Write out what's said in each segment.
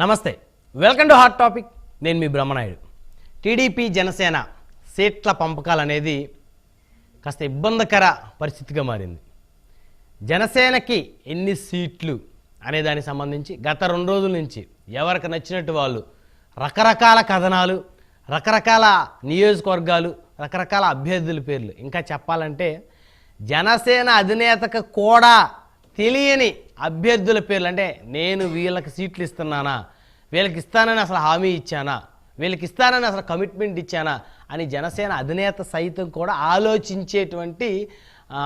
నమస్తే. Welcome to hot topic నేను మీ Brahmanaidu. TDP Janasena సీట్ల పంపకాలు అనేది కాస్త ఇబ్బందికర పరిస్థితిగా మారింది. జనసేనకి ఎన్ని సీట్లు అనే దానికి సంబంధించి గత రెండు రోజుల నుంచి ఎవరికి నచ్చినట్టు వాళ్ళు రకరకాల కథనాలు రకరకాల నియోజకవర్గాలు రకరకాల అభ్యర్థుల పేర్లు. ఇంకా చెప్పాలంటే జనసేన అధినేతకు కూడా తెలియని అభ్యర్థుల పేర్లు అంటే నేను వీళ్ళకి సీట్లు ఇస్తున్నానా? వీళ్ళకి ఇస్తానని అసలు హామీ ఇచ్చానా? వీళ్ళకి ఇస్తానని అసలు కమిట్మెంట్ ఇచ్చానా? అని జనసేన అధినేత సైతం కూడా ఆలోచించేటువంటి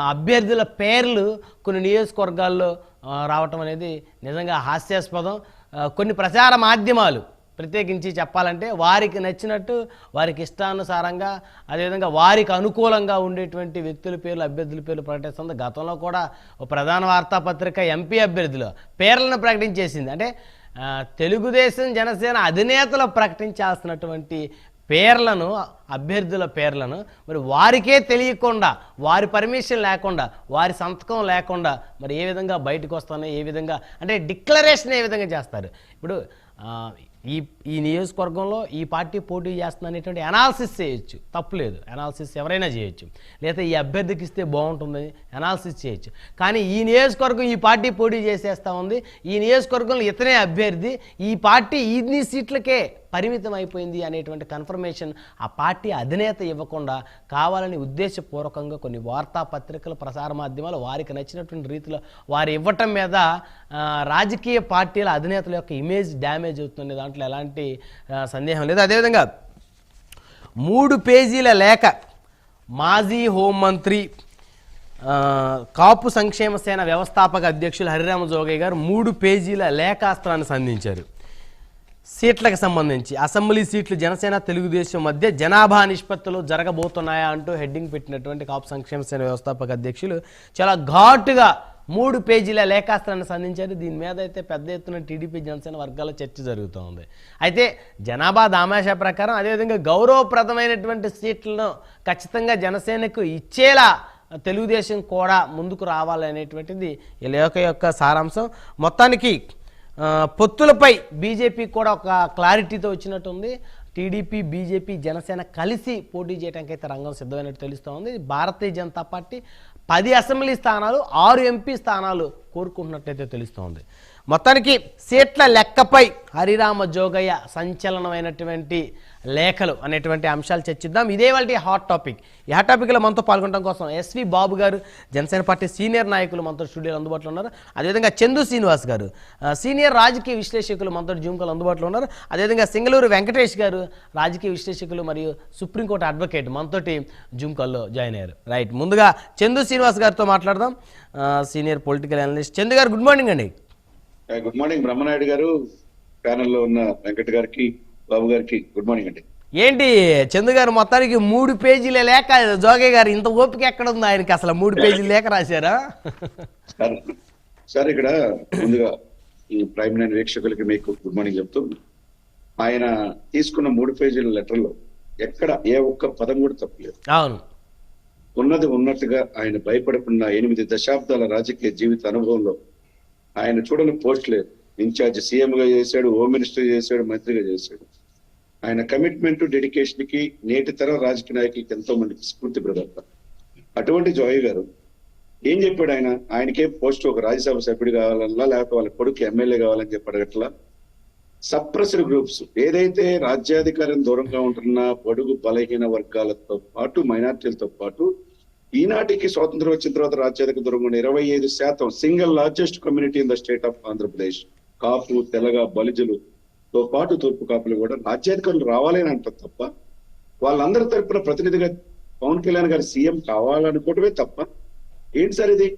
అభ్యర్థుల పేర్లు కొన్ని నియోజకవర్గాల్లో రావటం అనేది నిజంగా హాస్యాస్పదం. కొన్ని ప్రచార మాధ్యమాలు ప్రత్యేకించి చెప్పాలంటే వారికి నచ్చినట్టు వారికి ఇష్టానుసారంగా అదేవిధంగా వారికి అనుకూలంగా ఉండేటువంటి వ్యక్తుల పేర్లు అభ్యర్థుల పేర్లు ప్రకటిస్తుంది. గతంలో కూడా ఓ ప్రధాన వార్తాపత్రిక ఎంపీ అభ్యర్థులు పేర్లను ప్రకటించేసింది. అంటే తెలుగుదేశం జనసేన అధినేతలు ప్రకటించాల్సినటువంటి పేర్లను అభ్యర్థుల పేర్లను మరి వారికే తెలియకుండా వారి పర్మిషన్ లేకుండా వారి సంతకం లేకుండా మరి ఏ విధంగా బయటకు వస్తానో ఏ విధంగా అంటే డిక్లరేషన్ ఏ విధంగా చేస్తారు? ఇప్పుడు ఆ, ఈ నియోజకవర్గంలో ఈ పార్టీ పోటీ చేస్తుంది అనేటువంటి అనాలిసిస్ చేయొచ్చు. తప్పులేదు. అనాలిసిస్ ఎవరైనా చేయొచ్చు. లేదా ఈ అభ్యర్థికి ఇస్తే బాగుంటుంది అనాలిసిస్ చేయొచ్చు. కానీ ఈ నియోజకవర్గం ఈ పార్టీ పోటీ చేసేస్తా ఉంది. ఈ నియోజకవర్గంలో ఇతనే అభ్యర్థి. ఈ పార్టీ ఇన్ని సీట్లకే పరిమితం అయిపోయింది అనేటువంటి కన్ఫర్మేషన్ ఆ పార్టీ అధినేత ఇవ్వకుండా కావాలని ఉద్దేశపూర్వకంగా కొన్ని వార్తాపత్రికలు ప్రసార మాధ్యమాలు వారికి నచ్చినటువంటి రీతిలో వారు ఇవ్వటం మీద రాజకీయ పార్టీల అధినేతల యొక్క ఇమేజ్ డ్యామేజ్ అవుతుంది దాంట్లో ఎలాంటి ఆ, సందేహం లేదు. అదేవిధంగా మూడు పేజీల లేఖ మాజీ హోంమంత్రి కాపు సంక్షేమ సేన వ్యవస్థాపక అధ్యక్షులు హరిరామ జోగయ్య గారు మూడు పేజీల లేఖాస్త్రాన్ని సంధించారు. సీట్లకు సంబంధించి అసెంబ్లీ సీట్లు జనసేన తెలుగుదేశం మధ్య జనాభా నిష్పత్తులు జరగబోతున్నాయా అంటూ హెడ్డింగ్ పెట్టినటువంటి కాపు సంక్షేమ సేన వ్యవస్థాపక అధ్యక్షులు చాలా ఘాటుగా మూడు పేజీల లేఖాస్త్రాన్ని సంధించారు. దీని మీద అయితే పెద్ద ఎత్తున టీడీపీ జనసేన వర్గాల చర్చ జరుగుతూ ఉంది. అయితే జనాభా దామాషా ప్రకారం అదేవిధంగా గౌరవప్రదమైనటువంటి సీట్లను ఖచ్చితంగా జనసేనకు ఇచ్చేలా తెలుగుదేశం కూడా ముందుకు రావాలనేటువంటిది ఈ లేఖ యొక్క సారాంశం. మొత్తానికి పొత్తులపై బీజేపీ కూడా ఒక క్లారిటీతో వచ్చినట్టుంది. టీడీపీ బీజేపీ జనసేన కలిసి పోటీ చేయడానికి అయితే రంగం సిద్ధమైనట్టు తెలుస్తూ ఉంది భారతీయ జనతా పార్టీ పది అసెంబ్లీ స్థానాలు ఆరు ఎంపీ స్థానాలు కోరుకుంటున్నట్లయితే తెలుస్తోంది. మొత్తానికి సీట్ల లెక్కపై హరిరామ జోగయ్య సంచలనమైనటువంటి లేఖలు అనేటువంటి అంశాలు చర్చిద్దాం. ఇదే వాళ్ళ హాట్ టాపిక్ ఈ హాట్ టాపిక్లో మనతో పాల్గొనడం కోసం ఎస్వి బాబు గారు జనసేన పార్టీ సీనియర్ నాయకులు మనతో స్టూడియోలో అందుబాటులో ఉన్నారు. అదేవిధంగా చందు శ్రీనివాస్ గారు సీనియర్ రాజకీయ విశ్లేషకులు మనతో జూమ్ కాల్ అందుబాటులో ఉన్నారు. అదేవిధంగా సింగళూరు వెంకటేష్ గారు రాజకీయ విశ్లేషకులు మరియు సుప్రీంకోర్టు అడ్వకేట్ మనతోటి జూమ్ కాల్లో జాయిన్ అయ్యారు. రైట్ ముందుగా చందు శ్రీనివాస్ గారితో మాట్లాడదాం. సీనియర్ పొలిటికల్ అనలిస్ట్ చందు గారు గుడ్ మార్నింగ్ అండి. గుడ్ మార్నింగ్ బ్రహ్మనాయుడు గారు. ప్యానెల్లో ఉన్న వెంకట్ గారికి బాబు గారికి గుడ్ మార్నింగ్ అండి. ఏంటి చందు గారు మొత్తానికి మూడు పేజీల లేఖ జోగయ్య గారు ఇంత ఓపిక ఎక్కడ ఉంది? ఆయనకి అసలు మూడు పేజీల లేఖ రాశారా? సార్ ఇక్కడ ముందుగా ఈ ప్రైమ్ నైన్ వీక్షకులకి మీకు గుడ్ మార్నింగ్ చెప్తూ ఆయన తీసుకున్న మూడు పేజీల లెటర్లో ఎక్కడ ఏ ఒక్క పదం కూడా తప్పలేదు. అవును. ఉన్నది ఉన్నట్టుగా ఆయన భయపడకుండా ఎనిమిది దశాబ్దాల రాజకీయ జీవిత అనుభవంలో ఆయన చూడని పోస్ట్ లేదు. ఇన్ఛార్జ్ సీఎం గా చేశాడు హోమ్ మినిస్టర్ చేశాడు మంత్రిగా చేశాడు. ఆయన కమిట్మెంట్ డెడికేషన్కి నేటి తరం రాజకీయ నాయకులకి ఎంతో మందికి స్ఫూర్తి ప్రదర్త అటువంటి జోయ్ గారు ఏం చెప్పాడు ఆయన? ఆయనకే పోస్ట్ ఒక రాజ్యసభ సభ్యుడు కావాలన్నా లేకపోతే వాళ్ళ కొడుకు ఎమ్మెల్యే కావాలని చెప్పాడు అట్లా సప్రెసర్ గ్రూప్స్ ఏదైతే రాజ్యాధికారం దూరంగా ఉంటున్న పొడుగు బలహీన వర్గాలతో పాటు మైనార్టీలతో పాటు ఈనాటికి స్వాతంత్రం వచ్చిన తర్వాత రాజ్యాధిక దూరంగా ఇరవై ఐదు శాతం single largest community in the state of Andhra Pradesh Kapu Telaga బలిజలు తో పాటు తూర్పు కాపులు కూడా రాజ్యాధికారులు రావాలని అంటారు తప్ప వాళ్ళందరి తరపున ప్రతినిధిగా పవన్ కళ్యాణ్ గారు సీఎం కావాలనుకోవటమే తప్ప ఏంటి సార్ ఇది?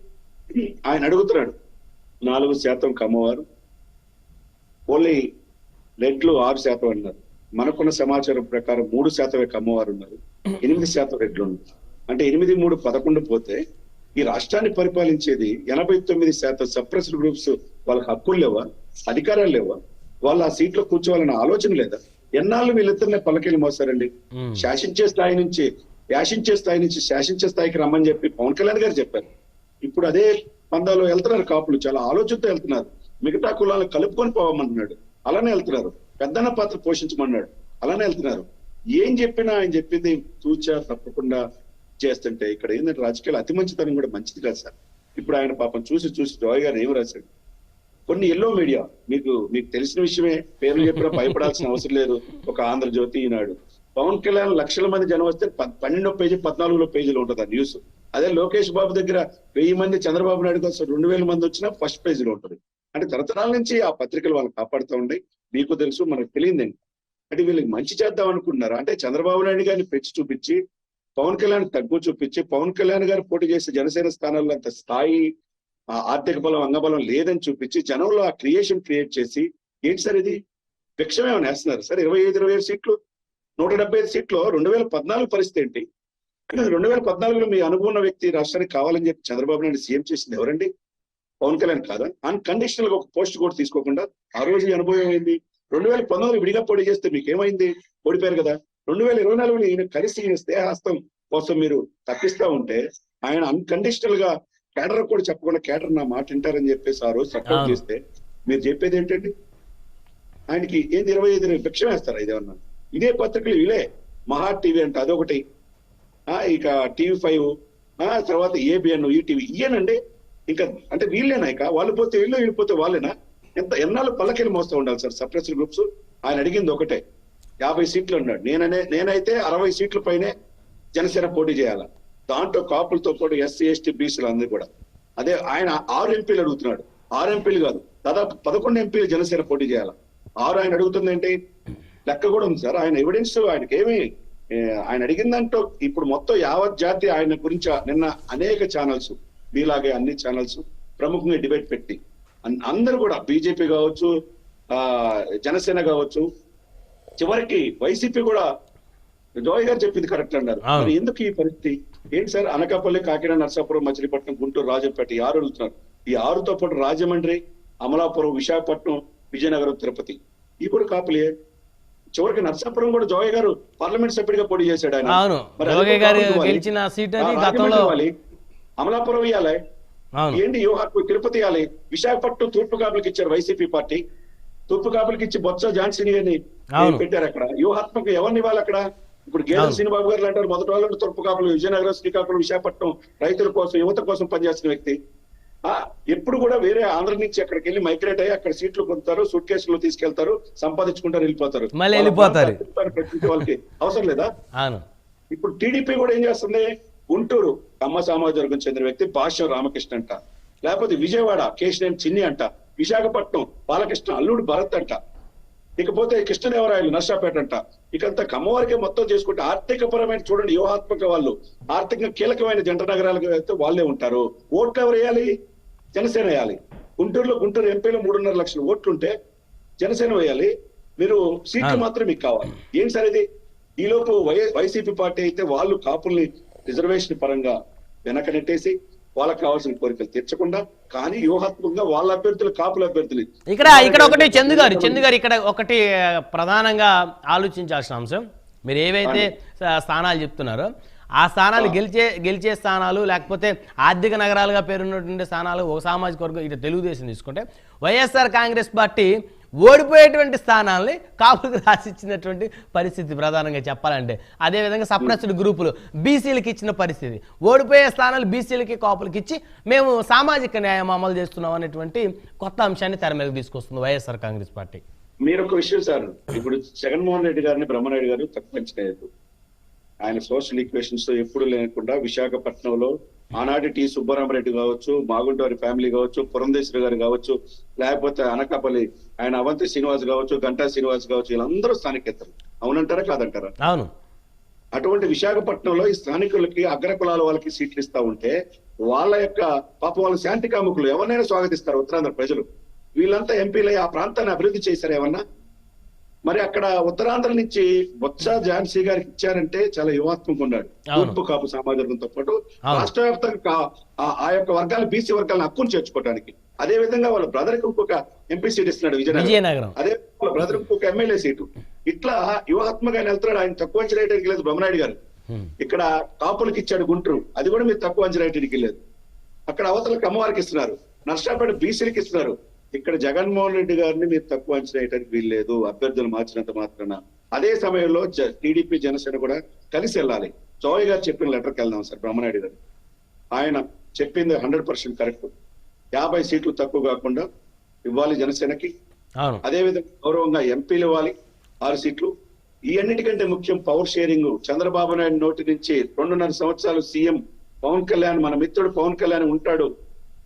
ఆయన అడుగుతున్నాడు. నాలుగు శాతం కమ్మవారు ఓన్లీ రెడ్లు ఆరు శాతం అన్నారు. మనకున్న సమాచారం ప్రకారం మూడు శాతమే కమ్మవారు ఉన్నారు. ఎనిమిది శాతం రెడ్లు ఉన్నారు. అంటే ఎనిమిది మూడు పదకొండు పోతే ఈ రాష్ట్రాన్ని పరిపాలించేది ఎనభై తొమ్మిది శాతం సప్రెస్డ్ గ్రూప్స్ వాళ్ళకి హక్కులు లేవా? అధికారాలు లేవా? వాళ్ళు ఆ సీట్లో కూర్చోవాలన్న ఆలోచన లేదా? ఎన్నాళ్ళు వీళ్ళిద్దరినే పల్లకెళ్ళి మోసారండి. శాసించే స్థాయి నుంచి శాసించే స్థాయి నుంచి శాసించే స్థాయికి రమ్మని చెప్పి పవన్ కళ్యాణ్ గారు చెప్పారు. ఇప్పుడు అదే పందాలో వెళ్తున్నారు కాపులు చాలా ఆలోచనతో వెళ్తున్నారు. మిగతా కులాలను కలుపుకొని పోవమంటున్నాడు అలానే వెళ్తున్నారు. పెద్దన్న పాత్ర పోషించమన్నాడు. అలానే వెళ్తున్నారు. ఏం చెప్పినా ఆయన చెప్పింది తూచా తప్పకుండా చేస్తుంటే ఇక్కడ ఏంటంటే రాజకీయాలు అతి మంచితనం కూడా మంచిది కాదు సార్. ఇప్పుడు ఆయన పాపం చూసి చూసి జాయ్ గారు ఏం రాశాడు? కొన్ని ఎల్లో మీడియా మీకు మీకు తెలిసిన విషయమే పేర్లు చెప్పినా భయపడాల్సిన అవసరం లేదు. ఒక ఆంధ్రజ్యోతి ఈనాడు. పవన్ కళ్యాణ్ లక్షల మంది జనం వస్తే పన్నెండో పేజీ పద్నాలుగులో పేజీలో ఉంటుంది ఆ న్యూస్. అదే లోకేష్ బాబు దగ్గర వెయ్యి మంది చంద్రబాబు నాయుడు కోసం రెండు వేల మంది వచ్చినా ఫస్ట్ పేజీలో ఉంటుంది. అంటే తరతరాల నుంచి ఆ పత్రికలు వాళ్ళు కాపాడుతూ ఉండే. మీకు తెలుసు మనకు తెలియదండి అంటే వీళ్ళకి మంచి చేద్దాం అనుకుంటున్నారు? అంటే చంద్రబాబు నాయుడు గారిని పెంచి చూపించి పవన్ కళ్యాణ్ తగ్గు చూపించి పవన్ కళ్యాణ్ గారు పోటీ చేసే జనసేన స్థానాల్లో అంత స్థాయి ఆర్థిక బలం అంగబలం లేదని చూపించి జనంలో ఆ క్రియేషన్ క్రియేట్ చేసి ఏంటి సార్ ఇది? భిక్షం ఏమైనా వేస్తున్నారు సార్? ఇరవై ఐదు ఇరవై ఐదు సీట్లు నూట డెబ్బై ఐదు సీట్లు రెండు వేల పద్నాలుగు పరిస్థితి ఏంటి? రెండు వేల పద్నాలుగులో మీ అనుభవం వ్యక్తి రాష్ట్రానికి కావాలని చెప్పి చంద్రబాబు నాయుడు సీఎం చేసింది ఎవరండి? పవన్ కళ్యాణ్ కాదా? అన్కండిషనల్గా ఒక పోస్ట్ కూడా తీసుకోకుండా ఆ రోజు అనుభవం ఏంది? రెండు వేల పంతొమ్మిది విడిగా పోటీ చేస్తే మీకు ఏమైంది? ఓడిపోయారు కదా. రెండు వేల ఇరవై నాలుగులో ఈయన కలిసి ఈయన స్నేహాస్తం కోసం మీరు తప్పిస్తా ఉంటే ఆయన అన్కండిషనల్గా కేడర్ కూడా చెప్పకుండా కేడర్ నా మాట వింటారని చెప్పేసి ఆ రోజు సపోర్ట్. చేస్తే మీరు చెప్పేది ఏంటండి? ఆయనకి ఏంది ఇరవై ఐదు భిక్షం వేస్తారా ఇదేమన్నా ఇదే పత్రికలు ఇవే. మహా టీవీ అంటే అదొకటి. ఆ ఇక టీవీ ఫైవ్ ఆ తర్వాత ఏబిఎన్ ఈటీవీ ఇయేనండి ఇంకా అంటే వీళ్ళేనా ఇక? వాళ్ళు పోతే వీళ్ళు వీళ్ళు పోతే వాళ్ళేనా? ఎంత ఎన్నాళ్ళు పల్లకిలు మోస్తూ ఉండాలి సార్ సప్రెసర్ గ్రూప్స్ ఆయన అడిగింది ఒకటే. యాభై సీట్లు ఉన్నాడు. నేననే నేనైతే అరవై సీట్ల పైనే జనసేన పోటీ చేయాలి? దాంట్లో కాపులతో పాటు ఎస్సీ ఎస్టీ బీసీలు అందరూ కూడా. అదే ఆయన ఆరు ఎంపీలు అడుగుతున్నాడు. ఆరు ఎంపీలు కాదు దాదాపు పదకొండు ఎంపీలు జనసేన పోటీ చేయాలి? ఆరు ఆయన అడుగుతుంది ఏంటి లెక్క కూడా ఉంది సార్. ఆయన ఎవిడెన్స్ ఆయనకి ఏమి ఆయన అడిగిందంటూ ఇప్పుడు మొత్తం యావత్ జాతి ఆయన గురించి నిన్న అనేక ఛానల్స్ మీలాగే అన్ని ఛానల్స్ ప్రముఖంగా డిబేట్ పెట్టి. అందరూ కూడా బీజేపీ కావచ్చు ఆ జనసేన కావచ్చు చివరికి వైసీపీ కూడా జోయ్ గారు చెప్పింది కరెక్ట్ అన్నారు. మరి ఎందుకు ఈ పరిస్థితి? ఏంటి సార్? అనకాపల్లి కాకినాడ నర్సాపురం మచిలీపట్నం గుంటూరు రాజంపేట ఈ ఆరు అడుగుతున్నారు ఈ ఆరుతో పాటు రాజమండ్రి అమలాపురం విశాఖపట్నం విజయనగరం తిరుపతి. ఈ కూడా కాపులే. చివరికి నర్సాపురం కూడా జోయ్ గారు పార్లమెంట్ సభ్యుడిగా పోటీ చేశాడు ఆయన. అమలాపురం ఇవ్వాలి. ఏంటి వ్యూహాత్మక తిరుపతి ఇవ్వాలి. విశాఖపట్నం తూర్పు కాపులకు ఇచ్చారు వైసీపీ పార్టీ. తూర్పు కాపులకు ఇచ్చి బొత్స ఝాన్సీని అని. పెట్టారు అక్కడ. వ్యూహాత్మక ఎవరిని ఇవ్వాలి అక్కడ? ఇప్పుడు గేదెల. శ్రీనిబాబు గారు అంటారు మొదటి వాళ్ళు తూర్పు కాపులు విజయనగరం శ్రీకాకుళం విశాఖపట్నం రైతుల కోసం యువత కోసం పనిచేస్తున్న వ్యక్తి. ఆ ఎప్పుడు కూడా వేరే ఆంధ్ర నుంచి అక్కడికి వెళ్ళి మైగ్రేట్ అయ్యి అక్కడ సీట్లు పొందుతారు సూట్ కేసులు తీసుకెళ్తారు సంపాదించుకుంటారు వెళ్ళిపోతారు. వెళ్ళిపోతారు. వాళ్ళకి అవసరం లేదా? ఇప్పుడు టీడీపీ కూడా ఏం చేస్తుంది? గుంటూరు కమ్మ సామాజిక వర్గం చెందిన వ్యక్తి భాష్యం రామకృష్ణ అంట. లేకపోతే విజయవాడ కేశినేని చిన్ని అంట. విశాఖపట్నం బాలకృష్ణ అల్లుడు భరత్ అంట. ఇకపోతే కృష్ణదేవరాయలు నర్సాపేట అంట. ఇకంతా కమ్మవారికే మొత్తం చేసుకుంటే ఆర్థిక పరమైన చూడండి వ్యూహాత్మక వాళ్ళు. ఆర్థికంగా కీలకమైన జంట నగరాలకు అయితే వాళ్ళే ఉంటారు. ఓట్లు ఎవరు వేయాలి? జనసేన వేయాలి. గుంటూరులో గుంటూరు ఎంపీలో మూడున్నర లక్షల ఓట్లుంటే జనసేన వేయాలి. మీరు సీట్లు. మాత్రం మీకు కావాలి. ఏం సార్ ఇది? ఈలోపు వై వైసీపీ పార్టీ అయితే వాళ్ళు కాపుల్ని రిజర్వేషన్ పరంగా వెనక నెట్టేసి వాళ్ళకి కావాల్సిన కోరికలు తీర్చకుండా కానీ వ్యూహాత్మకంగా వాళ్ళ అభ్యర్థులు కాపుల అభ్యర్థులు. ఇక్కడ ఇక్కడ ఒకటి చందు గారు చందు గారు ఇక్కడ ఒకటి ప్రధానంగా ఆలోచించాల్సిన అంశం. మీరు ఏవైతే స్థానాలు చెప్తున్నారో ఆ స్థానాలు గెలిచే గెలిచే స్థానాలు లేకపోతే ఆర్థిక నగరాలుగా పేరున్నటువంటి స్థానాలు ఒక సామాజిక వర్గం ఇటు తెలుగుదేశం తీసుకుంటే వైఎస్ఆర్ కాంగ్రెస్ పార్టీ ఓడిపోయేటువంటి స్థానాల్ని కాపులకు రాసిచ్చినటువంటి పరిస్థితి ప్రధానంగా చెప్పాలంటే. అదేవిధంగా సప్రెస్డ్ గ్రూపులు బీసీలకు ఇచ్చిన పరిస్థితి. ఓడిపోయే స్థానాలు బీసీలకి కాపులకి ఇచ్చి మేము సామాజిక న్యాయం అమలు చేస్తున్నాం అనేటువంటి కొత్త అంశాన్ని తెర మీదకి తీసుకొస్తుంది వైఎస్ఆర్ కాంగ్రెస్ పార్టీ. మీరు ఒక విషయం సార్ ఇప్పుడు జగన్మోహన్ రెడ్డి గారిని బ్రహ్మనాయుడు గారు తక్కువ ఆయన సోషల్ ఈక్వేషన్స్ ఎప్పుడు లేకుండా విశాఖపట్నంలో ఆనాటి టి సుబ్బరామరెడ్డి కావచ్చు మాగుంటవారి ఫ్యామిలీ కావచ్చు పురంధేశ్వరి గారు కావచ్చు లేకపోతే అనకాపల్లి ఆయన అవంతి శ్రీనివాస్ కావచ్చు గంటా శ్రీనివాస్ కావచ్చు వీళ్ళందరూ స్థానికేతలు అవునంటారా కాదంటారా? అవును. అటువంటి విశాఖపట్నంలో ఈ స్థానికులకి అగ్ర కులాల వాళ్ళకి సీట్లు ఇస్తా ఉంటే వాళ్ళ యొక్క పాప వాళ్ళ శాంతి కాముకులు ఎవరినైనా స్వాగతిస్తారు ఉత్తరాంధ్ర ప్రజలు. వీళ్ళంతా ఎంపీలై ఆ ప్రాంతాన్ని అభివృద్ధి చేశారు ఏమన్నా? మరి అక్కడ ఉత్తరాంధ్ర నుంచి బొత్స ఝాన్సీ గారికి ఇచ్చారంటే చాలా యువాత్మక ఉన్నాడు. తూర్పు కాపు సమాజంతో పాటు. రాష్ట్ర వ్యాప్తంగా ఆ- యొక్క వర్గాలు బీసీ వర్గాలను హక్కును చేర్చుకోవడానికి అదే విధంగా వాళ్ళ బ్రదర్కి ఇంకొక ఎంపీ సీట్ ఇస్తున్నాడు విజయనగరం. అదే వాళ్ళ బ్రదర్ ఇంకొక ఎమ్మెల్యే సీటు. ఇట్లా యువాత్మగా ఆయన వెళ్తున్నాడు ఆయన తక్కువ అంచనా వేయడానికి లేదు బ్రహ్మనాయుడు గారు. ఇక్కడ కాపులకి ఇచ్చాడు గుంటూరు. అది కూడా మీరు తక్కువ అంచనా వేయడానికి లేదు. అక్కడ అవతలకి అమ్మవారికి ఇస్తున్నారు. నర్సాపేట బీసీలకి ఇస్తున్నారు. ఇక్కడ జగన్మోహన్ రెడ్డి గారిని మీరు తక్కువ అంచనా వేయడానికి వీల్లేదు అభ్యర్థులు మార్చినంత మాత్రాన. అదే సమయంలో టీడీపీ జనసేన కూడా కలిసి వెళ్ళాలి. జోయ్ గారు చెప్పిన లెటర్కి వెళ్దాం సార్ బ్రహ్మనాయుడు గారు. ఆయన చెప్పింది హండ్రెడ్ పర్సెంట్ కరెక్ట్. యాభై సీట్లు తక్కువ కాకుండా ఇవ్వాలి జనసేనకి. అదేవిధంగా గౌరవంగా ఎంపీలు ఇవ్వాలి ఆరు సీట్లు. ఈ అన్నిటికంటే ముఖ్యం పవర్ షేరింగ్. చంద్రబాబు నాయుడు నోటి నుంచి రెండున్నర సంవత్సరాలు సీఎం పవన్ కళ్యాణ్ మన మిత్రుడు పవన్ కళ్యాణ్ ఉంటాడు.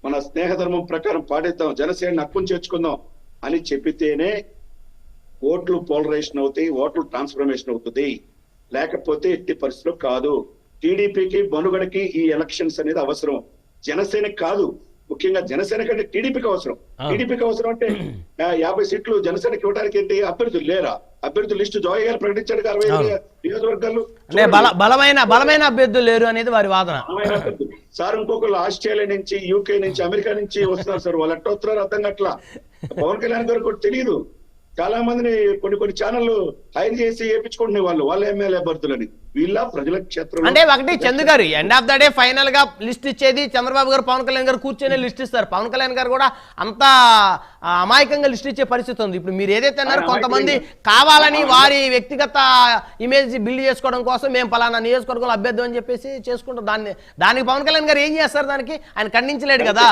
మన స్నేహధర్మం ప్రకారం పాటిద్దాం. జనసేన హక్కును చేర్చుకుందాం అని చెప్పితేనే ఓట్లు పోలరైజేషన్ అవుతాయి ఓట్లు ట్రాన్స్ఫర్మేషన్ అవుతుంది. లేకపోతే ఎట్టి పరిస్థితులు కాదు. టీడీపీకి మనుగడకి ఈ ఎలక్షన్స్ అనేది అవసరం. జనసేనకి కాదు. ముఖ్యంగా జనసేన కంటే టీడీపీకి అవసరం. టీడీపీకి అవసరం అంటే యాభై సీట్లు జనసేనకి ఇవ్వడానికి ఏంటి? అభ్యర్థులు లేరా? అభ్యర్థుల లిస్టు జోయ్ గారు ప్రకటించాడు అరవై. నియోజకవర్గాలు బలమైన బలమైన అభ్యర్థులు లేరు అనేది వారి వాదన. సార్ ఇంకొకరు ఆస్ట్రేలియా నుంచి యూకే నుంచి అమెరికా నుంచి వస్తున్నారు సార్. వాళ్ళు ఎట్లా వస్తున్నారో అర్థం కావట్లా. పవన్ కళ్యాణ్ గారు కూడా తెలియదు చాలా మందిని కొన్ని కొన్ని ఛానళ్ళు హైర్ చేసి వేయించుకుంటున్నాయి వాళ్ళు వాళ్ళ ఎమ్మెల్యే అభ్యర్థులని. వీళ్ళ ప్రజల క్షేత్రంలో అంటే ఒకటి చందు గారు ఎండ్ ఆఫ్ ద డే ఫైనల్గా లిస్ట్ ఇచ్చేది చంద్రబాబు గారు పవన్ కళ్యాణ్ గారు కూర్చొని లిస్ట్ ఇస్తారు. పవన్ కళ్యాణ్ గారు కూడా అంత అమాయకంగా లిస్ట్ ఇచ్చే పరిస్థితి ఉంది. ఇప్పుడు మీరు ఏదైతే అన్నారో కొంతమంది కావాలని వారి వ్యక్తిగత ఇమేజ్ బిల్డ్ చేసుకోవడం కోసం మేము పలానా నియోజకవర్గంలో అభ్యర్థం అని చెప్పేసి చేసుకుంటాం దాన్ని దానికి పవన్ కళ్యాణ్ గారు ఏం చేస్తారు దానికి? ఆయన ఖండించలేడు కదా.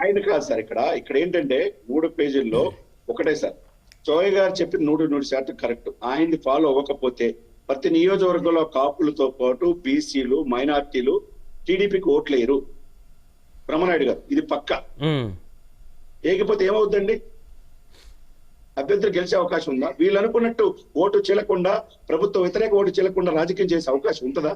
ఆయన కాదు సార్ ఇక్కడ. ఇక్కడ ఏంటంటే మూడు పేజీల్లో ఒకటే సార్. చోయ్ గారు చెప్పిన నూరు నూరు శాతం కరెక్ట్. ఆయన్ని ఫాలో అవ్వకపోతే ప్రతి నియోజకవర్గంలో కాపులతో పాటు బీసీలు మైనార్టీలు టీడీపీకి ఓట్లేరు బ్రహ్మనాయుడు గారు ఇది పక్క. ఉమ్. ఏకపోతే ఏమవుద్దండి? అభ్యర్థులు గెలిచే అవకాశం ఉందా? వీళ్ళు అనుకున్నట్టు ఓటు చెల్లకుండా ప్రభుత్వ వ్యతిరేక ఓటు చెల్లకుండా రాజకీయం చేసే అవకాశం ఉంటుందా?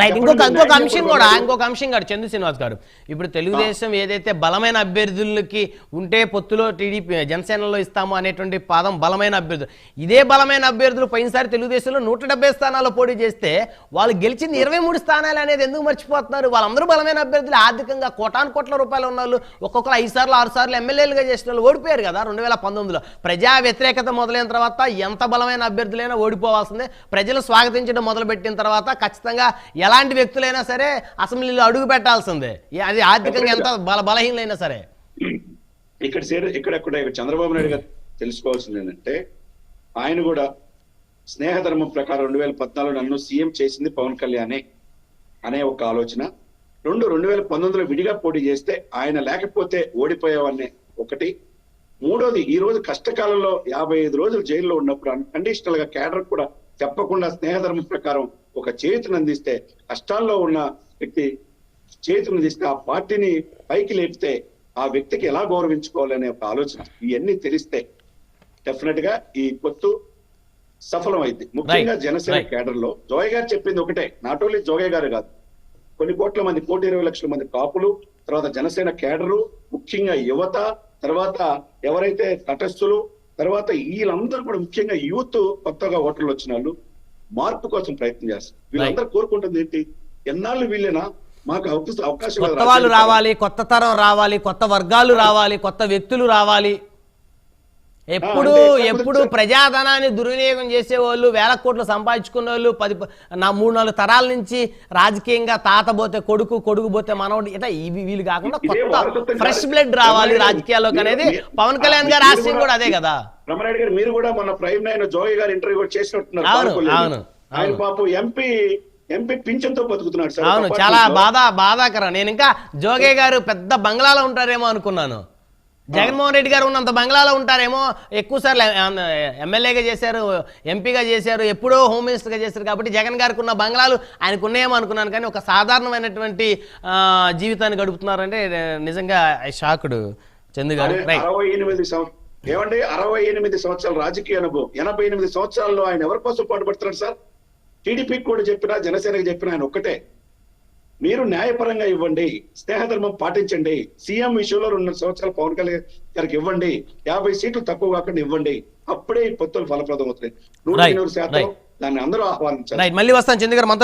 రైట్ ఇంకొక ఇంకొక అంశం. కూడా ఇంకొక అంశం గారు చందు శ్రీనివాస్ గారు. ఇప్పుడు తెలుగుదేశం ఏదైతే బలమైన అభ్యర్థులకి ఉంటే పొత్తులో టీడీపీ జనసేనలో ఇస్తాము అనేటువంటి పదం బలమైన అభ్యర్థులు. ఇదే బలమైన అభ్యర్థులు పోయినసారి తెలుగుదేశంలో నూట డెబ్బై స్థానాల్లో పోటీ చేస్తే వాళ్ళు గెలిచింది ఇరవై మూడు స్థానాలు అనేది ఎందుకు మర్చిపోతున్నారు? వాళ్ళందరూ బలమైన అభ్యర్థులు ఆర్థికంగా కోటాను కోట్ల రూపాయలు ఉన్న వాళ్ళు ఒక్కొక్కరు ఐదు సార్లు ఆరు సార్లు ఎమ్మెల్యేలుగా చేసిన వాళ్ళు ఓడిపోయారు కదా రెండు వేల పంతొమ్మిదిలో. ప్రజా వ్యతిరేకత మొదలైన తర్వాత ఎంత బలమైన అభ్యర్థులైనా ఓడిపోవాల్సిందే. ప్రజలు స్వాగతించడం మొదలుపెట్టిన తర్వాత ఖచ్చితంగా ఎలాంటి వ్యక్తులైనా సరే అసెంబ్లీలో అడుగు పెట్టాల్సిందే. అది ఆర్థికంగా ఎంత బల బలహీనైనా సరే. ఇక్కడ ఇక్కడ చంద్రబాబు నాయుడు గారు తెలుసుకోవాల్సింది ఏంటంటే ఆయన కూడా స్నేహధర్మం ప్రకారం రెండు వేల పద్నాలుగు నన్ను సీఎం చేసింది పవన్ కళ్యాణే అనే ఒక ఆలోచన. రెండు రెండు వేల పంతొమ్మిదిలో విడిగా పోటీ చేస్తే ఆయన లేకపోతే ఓడిపోయేవాడిని ఒకటి. మూడోది ఈ రోజు కష్టకాలంలో యాభై ఐదు రోజులు జైల్లో ఉన్నప్పుడు అన్కండిషనల్గా కేడర్ కూడా చెప్పకుండా స్నేహధర్మం ప్రకారం ఒక చేతిని అందిస్తే కష్టాల్లో ఉన్న వ్యక్తి చేతిని అందిస్తే ఆ పార్టీని పైకి లేపితే ఆ వ్యక్తికి ఎలా గౌరవించుకోవాలనే ఒక ఆలోచన. ఇవన్నీ తెలిస్తే డెఫినెట్గా ఈ పొత్తు సఫలం అయింది ముఖ్యంగా జనసేన. కేడర్లో జోయ్ గారు చెప్పింది ఒకటే. నాట్ ఓన్లీ జోగే గారు కాదు. కొన్ని కోట్ల మంది కోటి ఇరవై లక్షల మంది కాపులు తర్వాత జనసేన కేడరు ముఖ్యంగా యువత తర్వాత ఎవరైతే తటస్థులు తర్వాత వీళ్ళందరూ కూడా ముఖ్యంగా యూత్ కొత్తగా ఓటర్లు వచ్చిన వాళ్ళు మార్పు కోసం ప్రయత్నం చేస్తారు వీళ్ళందరూ కోరుకుంటుంది ఏంటి? ఎన్నాళ్ళు వీళ్ళేనా మాకు అవకాశం కొత్త వాళ్ళు రావాలి కొత్త తరం రావాలి కొత్త వర్గాలు రావాలి కొత్త వ్యక్తులు రావాలి. ఎప్పుడు ఎప్పుడు ప్రజాధనాన్ని దుర్వినియోగం చేసేవాళ్ళు వేల కోట్లు సంపాదించుకున్న వాళ్ళు పది నా మూడు నాలుగు తరాల నుంచి రాజకీయంగా తాత పోతే కొడుకు కొడుకు పోతే మనవడు ఇట్లా ఇవి వీళ్ళు కాకుండా కొత్త ఫ్రెష్. బ్లడ్ రావాలి రాజకీయాల్లోకి అనేది పవన్ కళ్యాణ్ గారి ఆశయం కూడా అదే కదా రమణారెడ్డి గారు మీరు కూడా మన ప్రైమ్ నైన్ జోగి గారు ఇంటర్వ్యూ చేసినట్టున్నారు అవును, ఆయన. పాపం ఎంపీ ఎంపీ పింఛన్తో బతుకుతున్నాడు సార్ అవును చాలా. బాధ బాధాకరం నేను ఇంకా జోగే గారు పెద్ద బంగ్లాలో ఉంటారేమో అనుకున్నాను జగన్మోహన్ రెడ్డి గారు ఉన్నంత బంగ్లాలో ఉంటారేమో ఎక్కువ సార్లు ఎమ్మెల్యేగా చేశారు ఎంపీగా చేశారు ఎప్పుడో హోమ్ మినిస్టర్గా చేశారు కాబట్టి జగన్ గారికి ఉన్న బంగ్లాలు ఆయనకు ఉన్నాయేమో అనుకున్నాను కానీ ఒక సాధారణమైనటువంటి ఆ, జీవితాన్ని గడుపుతున్నారంటే నిజంగా షాకుడు చందు గారు. ఏమండి? అరవై ఎనిమిది సంవత్సరాల రాజకీయ అనుభవం. ఎనభై ఎనిమిది సంవత్సరాల్లో ఆయన ఎవరి కోసం పాటుపడుతున్నాడు సార్? టీడీపీకి కూడా చెప్పినా జనసేనకి చెప్పినా ఆయన ఒక్కటే. మీరు న్యాయపరంగా ఇవ్వండి స్నేహధర్మం పాటించండి సీఎం విషయంలో రెండు సంవత్సరాలు పవన్ కళ్యాణ్ గారికి ఇవ్వండి యాభై సీట్లు తక్కువ కాకుండా ఇవ్వండి అప్పుడే ఈ పొత్తులు ఫలప్రదం అవుతాయి నూట శాతం. దాన్ని అందరూ ఆహ్వానించాలి రైట్ మళ్ళీ వస్తాను చందు గారు మనతో